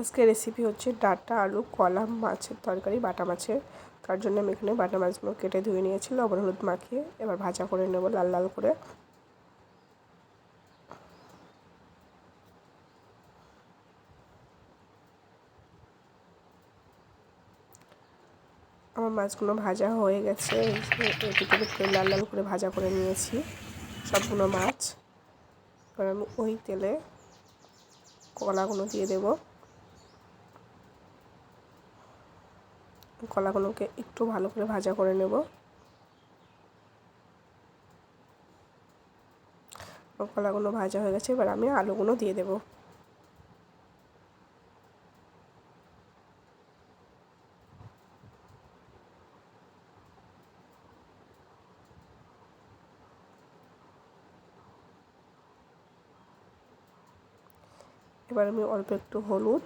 আজকে রেসিপি হচ্ছে ডাটা, আলু কলা মাছের তরকারি, বাটা মাছের। তার জন্য আমি এখানে বাটা মাছগুলো কেটে ধুয়ে নিয়েছি, লবণ, হলুদ মাখিয়ে এবার ভাজা করে নেব লাল লাল করে। আমার মাছগুলো ভাজা হয়ে গেছে লাল লাল করে ভাজা করে নিয়েছি সবগুলো মাছ। এবার আমি ওই তেলে কলাগুলো দিয়ে দেব। কলাগুলোকে একটু ভালো করে ভাজা করে নেব। কলাগুলো ভাজা হয়ে গেছে, এবার আমি আলুগুলো দিয়ে দেবো। এবার আমি অল্প একটু হলুদ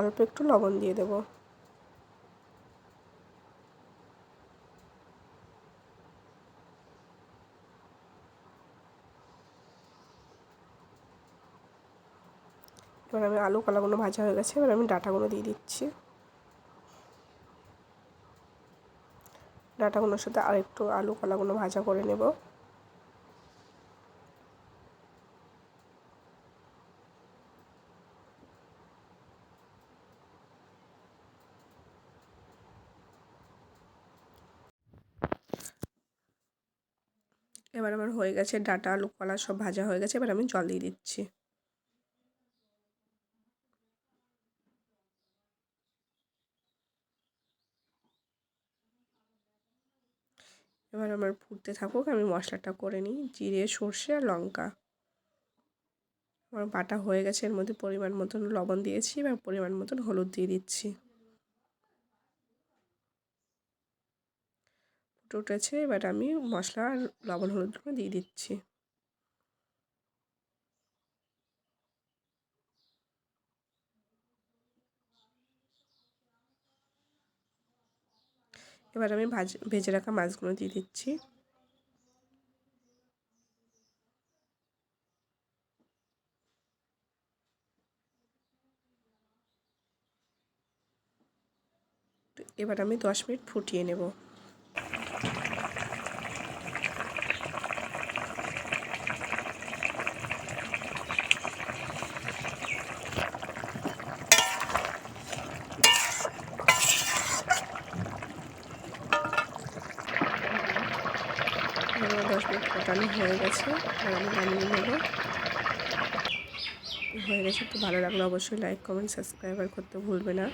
অল্প একটু লবণ দিয়ে দেব। এবার আমি আলু কলাগুলো ভাজা হয়ে গেছে, এবার আমি ডাটাগুলো দিয়ে দিচ্ছি। ডাটাগুলোর সাথে আরেকটু আলু কলাগুলো ভাজা করে নেব। এবার আমার হয়ে গেছে, ডাটা আলু কলা সব ভাজা হয়ে গেছে, এবার আমি জল দিয়ে দিচ্ছি। এবার আমার ফুটতে থাকুক, আমি মশলাটা করে নিই, জিরে, সর্ষে আর লঙ্কা। আমার বাটা হয়ে গেছে, এর মধ্যে পরিমাণ মতন লবণ দিয়েছি, এবার পরিমাণ মতন হলুদ দিয়ে দিচ্ছি। উঠেছে এবার আমি মশলা আর লবণ হলুদগুলো দিয়ে দিচ্ছি। এবার আমি ভাজ, ভেজে রাখা মাছগুলো দিয়ে দিচ্ছি। এবার আমি দশ মিনিট ফুটিয়ে নেব। দশ মিনিট ফোটানো হয়ে গেছে, আর আমি নামিয়ে নেব। হয়ে গেছে, তো ভালো লাগল অবশ্যই লাইক কমেন্ট সাবস্ক্রাইবার করতে ভুলবে না।